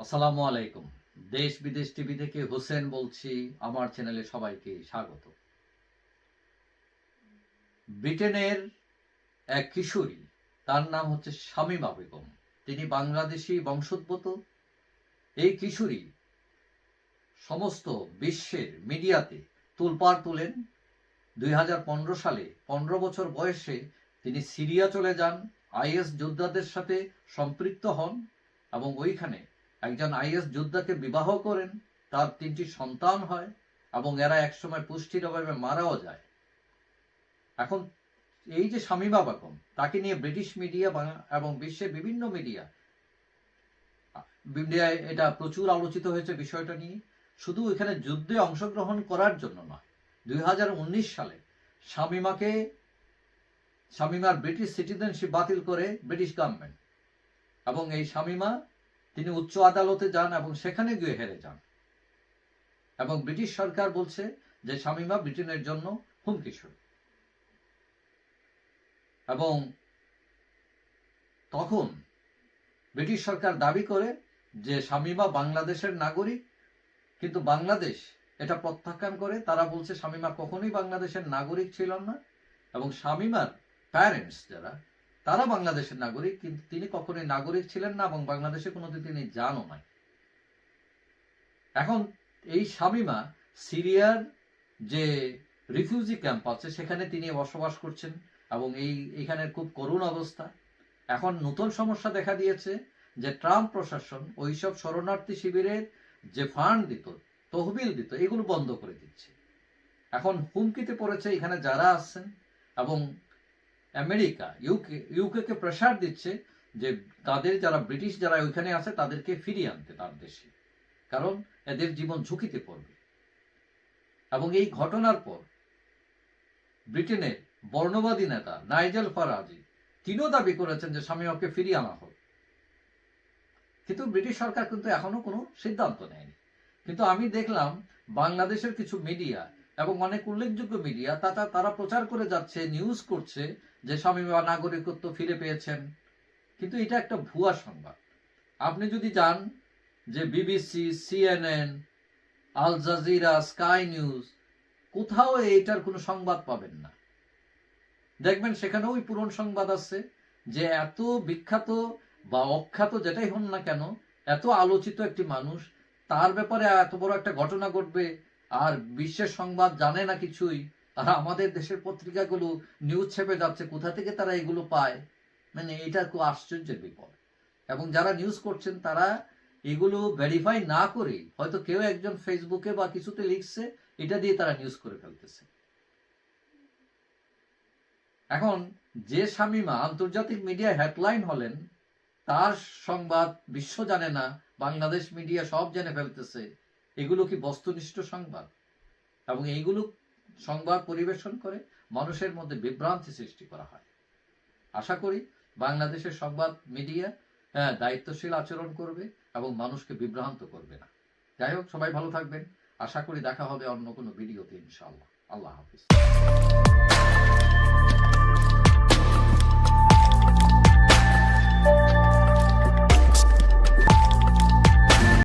আসসালামু আলাইকুম। দেশ বিদেশ টিভি থেকে হোসেন বলছি, আমার চ্যানেলে সবাইকে স্বাগত। ব্রিটেনের এক কিশোরী, তার নাম হচ্ছে শামীমা বেগম। তিনি বাংলাদেশি বংশোদ্ভূত। এই কিশোরী সমস্ত বিশ্বের মিডিয়াতে তুলপাড় তুলেন। দুই হাজার পনেরো সালে পনেরো বছর বয়সে তিনি সিরিয়া চলে যান। আইএস যোদ্ধাদের সাথে সম্পৃক্ত হন এবং ওইখানে একজন আইএস যোদ্ধাকে বিবাহ করেন, তার তিনটি সন্তান হয় এবং এরা একসময় পুষ্টির অভাবে মারাও যায়। এখন এই যে শামীমা বেগম তাকে নিয়ে ব্রিটিশ মিডিয়া এবং বিশ্বের বিভিন্ন মিডিয়া, মিডিয়ায় এটা প্রচুর আলোচিত হয়েছে বিষয়টা নিয়ে। শুধু এখানে যুদ্ধে অংশগ্রহণ করার জন্য নয়, দুই সালে শামীমাকে শামীমার ব্রিটিশ সিটিজেনশিপ বাতিল করে ব্রিটিশ গভর্নমেন্ট এবং এই শামীমা তিনি উচ্চ আদালতে যান এবং সেখানে গিয়ে হেরে যান। এবং ব্রিটিশ সরকার বলছে যে শামীমা ব্রিটেনের জন্য হুমকি স্বরূপ। এবং তখন ব্রিটিশ সরকার দাবি করে যে শামীমা বাংলাদেশের নাগরিক, কিন্তু বাংলাদেশ এটা প্রত্যাখ্যান করে। তারা বলছে শামীমা কখনোই বাংলাদেশের নাগরিক ছিল না এবং শামীমার প্যারেন্টস যারা তারা বাংলাদেশের নাগরিক, কিন্তু তিনি কখনোই নাগরিক ছিলেন না এবং বাংলাদেশে কোনোদিন তিনি জানও নাই। এখন এই শামীমা সিরিয়ার যে রিফিউজি ক্যাম্প আছে, সেখানে তিনি বসবাস করছেন এবং এই এখানের খুব করুণ অবস্থা। এখন নতুন সমস্যা দেখা দিয়েছে যে ট্রাম্প প্রশাসন ওইসব শরণার্থী শিবিরের যে ফান্ড দিত, তহবিল দিত, এগুলো বন্ধ করে দিচ্ছে। এখন হুমকিতে পড়েছে এখানে যারা আছেন এবং আমেরিকা ইউকে ইউকে প্রেশার দিচ্ছে যে তাদের যারা ব্রিটিশ যারা ওইখানে আছে তাদেরকে ফিরিয়ে আনতে তার দেশে। কারণ এদের জীবন ঝুঁকিতে পড়বে। এবং এই ঘটনার পর ব্রিটেনের বর্ণবাদী নেতা নাইজেল ফারাজি তিনিও দাবি করেছেন যে স্বামীকে ফিরিয়ে আনা হোক। কিন্তু ব্রিটিশ সরকার কিন্তু এখনও কোনো সিদ্ধান্ত নেয়নি। কিন্তু আমি দেখলাম বাংলাদেশের কিছু মিডিয়া এবং অনেক উল্লেখযোগ্য মিডিয়া তা তারা প্রচার করে যাচ্ছে নিউজ করছে যে স্বামী বা নাগরিকত্ব ফিরে পেয়েছেন। কিন্তু এটা একটা ভুয়া সংবাদ। আপনি যদি যান যে BBC, CNN, Al Jazeera, Sky News, কোথাও এইটার কোনো সংবাদ পাবেন না। দেখবেন সেখানেও ওই পুরন সংবাদ আছে যে এত বিখ্যাত বা অখ্যাত যেটাই হন না কেন, এত আলোচিত একটি মানুষ, তার ব্যাপারে এত বড় একটা ঘটনা ঘটবে আর বিশ্বের সংবাদ জানে না কিছুই। আর আমাদের দেশের পত্রিকাগুলো নিউজ ছেপে যাচ্ছে, কোথা থেকে তারা এগুলো পায়? মানে এটা খুব আশ্চর্যের বিপদ। এবং যারা নিউজ করছেন, তারা এগুলো ভেরিফাই না করে, হয়তো কেউ একজন ফেসবুকে বা কিছুতে লিখছে, এটা দিয়ে তারা নিউজ করে ফেলতেছে। এখন, যে শামিমা আন্তর্জাতিক মিডিয়া হেডলাইন হলেন, তার সংবাদ বিশ্ব জানে না, বাংলাদেশ মিডিয়া সব জেনে ফেলতেছে। এগুলো কি বস্তুনিষ্ঠ সংবাদ? এবং এইগুলো সংবাদ পরিবেশন করে মানুষের মধ্যে বিভ্রান্তি সৃষ্টি করা হয়। আশা করি বাংলাদেশের সংবাদ মিডিয়া হ্যাঁ দায়িত্বশীল আচরণ করবে এবং মানুষকে বিভ্রান্ত করবে না। যাই হোক, সবাই ভালো থাকবেন। আশা করি দেখা হবে অন্য কোনো ভিডিওতে ইনশাআল্লাহ। আল্লাহ হাফিজ।